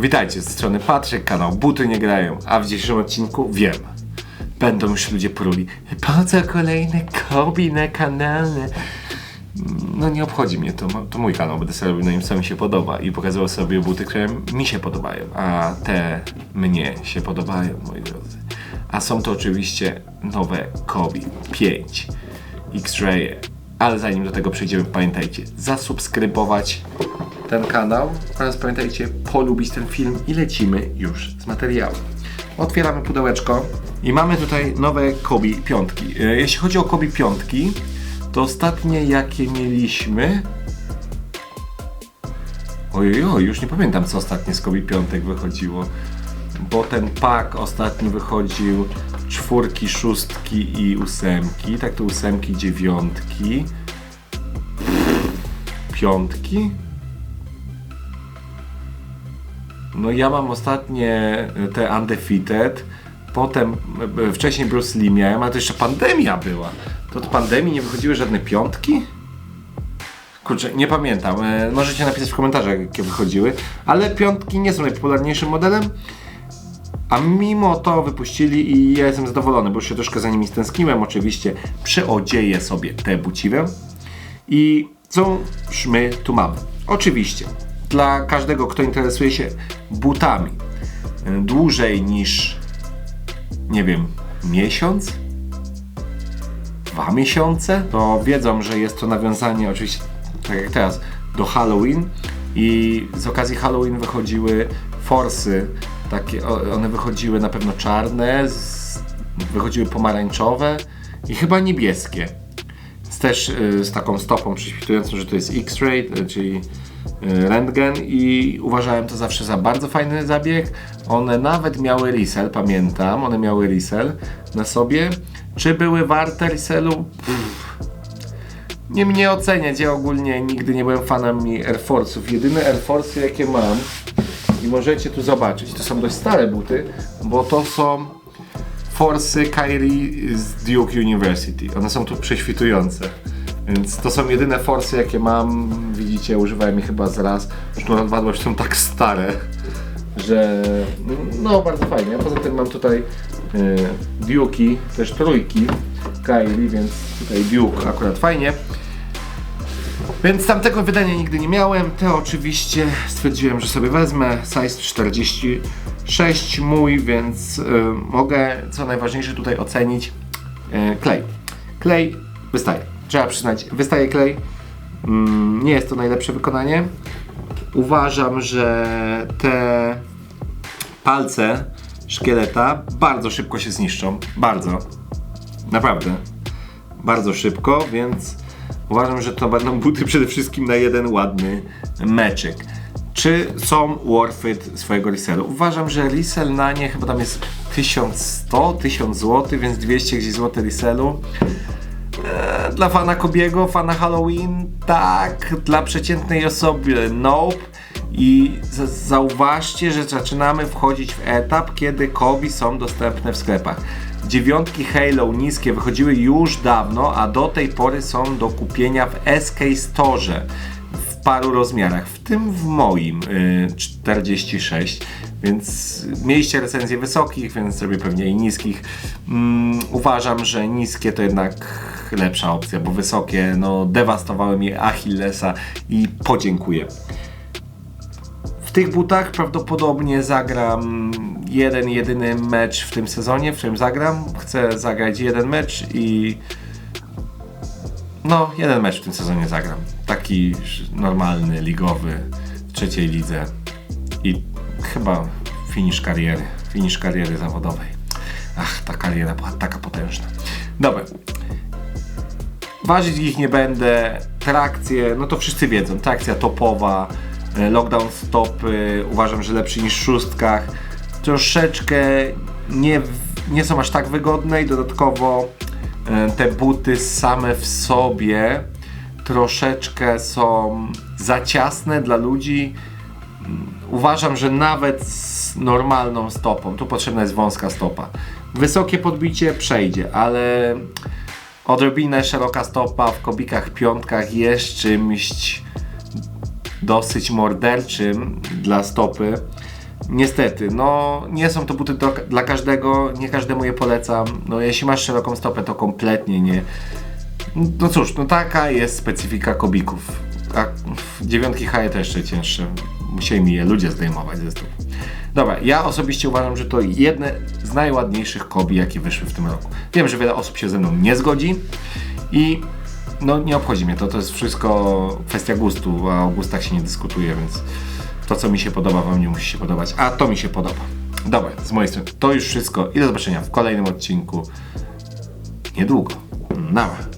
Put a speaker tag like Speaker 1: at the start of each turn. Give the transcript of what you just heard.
Speaker 1: Witajcie, z strony Patryk, kanał Buty Nie Grają, a w dzisiejszym odcinku wiem, będą już ludzie pruli, po co kolejne kobi na kanale? No nie obchodzi mnie to, to mój kanał, będę sobie robił na nim co mi się podoba i pokazywał sobie buty, które mi się podobają, a te mnie się podobają, moi drodzy. A są to oczywiście nowe Kobi 5 X-Ray, ale zanim do tego przejdziemy, pamiętajcie, zasubskrybować ten kanał oraz pamiętajcie polubić ten film i lecimy już z materiału. Otwieramy pudełeczko i mamy tutaj nowe Kobi piątki. E, Jeśli chodzi o Kobi piątki, to ostatnie jakie mieliśmy Ojoj, już nie pamiętam co ostatnie z Kobi piątek wychodziło. Bo ten pak ostatni wychodził czwórki, szóstki i ósemki. Tak to ósemki, dziewiątki. Piątki? No ja mam ostatnie e, te Undefeated, potem e, wcześniej Bruce Lee miałem, ale to jeszcze pandemia była. To od pandemii nie wychodziły żadne piątki? Kurczę, nie pamiętam. E, możecie napisać w komentarzach, jakie wychodziły, ale piątki nie są najpopularniejszym modelem. A mimo to wypuścili i ja jestem zadowolony, bo już się troszkę za nimi stęskniłem. Oczywiście przyodzieję sobie te buciwę. I cóż my tu mamy? Oczywiście, dla każdego, kto interesuje się butami e, dłużej niż, nie wiem, miesiąc, dwa miesiące, to wiedzą, że jest to nawiązanie, oczywiście, tak jak teraz, do Halloween. I z okazji Halloween wychodziły forsy, takie, one wychodziły na pewno czarne, z, wychodziły pomarańczowe i chyba niebieskie też y, z taką stopą prześwitującą, że to jest X-ray, y, czyli y, rentgen i uważałem to zawsze za bardzo fajny zabieg. One nawet miały resell, pamiętam, one miały resell na sobie. Czy były warte resellu? Pff. Nie mnie oceniać, ja ogólnie nigdy nie byłem fanem Air Force'ów. Jedyne Air Force'y jakie mam i możecie tu zobaczyć, to są dość stare buty, bo to są Forsy Kyrie z Duke University. One są tu prześwitujące. Więc to są jedyne forsy, jakie mam. Widzicie, używałem ich chyba z raz. Na odwadłość są tak stare, że no bardzo fajnie. Poza tym mam tutaj y, Duke'i, też trójki Kyrie, więc tutaj Duke akurat fajnie. Więc tamtego wydania nigdy nie miałem. Te oczywiście stwierdziłem, że sobie wezmę. Size 46 mój, więc y, mogę, co najważniejsze tutaj ocenić, y, klej. Klej wystaje. Trzeba przyznać, wystaje klej. Mm, nie jest to najlepsze wykonanie. Uważam, że te palce szkieleta bardzo szybko się zniszczą. Bardzo. Naprawdę bardzo szybko, więc uważam, że to będą buty przede wszystkim na jeden ładny meczyk. Czy są worth it swojego resellu? Uważam, że resell na nie chyba tam jest 1100, 1000 zł, więc 200 gdzieś zł resellu. Eee, Dla fana Kobiego, fana Halloween, tak. Dla przeciętnej osoby, nope. I za- zauważcie, że zaczynamy wchodzić w etap, kiedy Kobi są dostępne w sklepach. Dziewiątki Halo niskie wychodziły już dawno, a do tej pory są do kupienia w SK Store w paru rozmiarach, w tym w moim y, 46, więc mieliście recenzje wysokich, więc zrobię pewnie i niskich. Mm, uważam, że niskie to jednak lepsza opcja, bo wysokie no, dewastowały mi Achillesa i podziękuję. W tych butach prawdopodobnie zagram jeden, jedyny mecz w tym sezonie, w którym zagram. Chcę zagrać jeden mecz i no, jeden mecz w tym sezonie zagram. Taki normalny, ligowy, w trzeciej lidze. I chyba finisz kariery. Finisz kariery zawodowej. Ach, ta kariera była taka potężna. Dobra. Ważyć ich nie będę. Trakcje, no to wszyscy wiedzą. Trakcja topowa, lockdown stopy, uważam, że lepszy niż szóstkach. Troszeczkę nie, nie są aż tak wygodne i dodatkowo e, te buty same w sobie troszeczkę są za ciasne dla ludzi. Uważam, że nawet z normalną stopą, tu potrzebna jest wąska stopa. Wysokie podbicie przejdzie, ale odrobinę szeroka stopa w kobikach piątkach jest czymś dosyć morderczym dla stopy. Niestety, no nie są to buty do, dla każdego, nie każdemu je polecam. No jeśli masz szeroką stopę, to kompletnie nie. No cóż, no taka jest specyfika kobików. A dziewiątki haje to jeszcze cięższe. Musieli mi je ludzie zdejmować ze stóp. Dobra, ja osobiście uważam, że to jedne z najładniejszych kobi, jakie wyszły w tym roku. Wiem, że wiele osób się ze mną nie zgodzi i no nie obchodzi mnie to, to jest wszystko kwestia gustu, a o gustach się nie dyskutuje, więc to co mi się podoba wam nie musi się podobać, a to mi się podoba. Dobra, z mojej strony to już wszystko i do zobaczenia w kolejnym odcinku niedługo. Nara.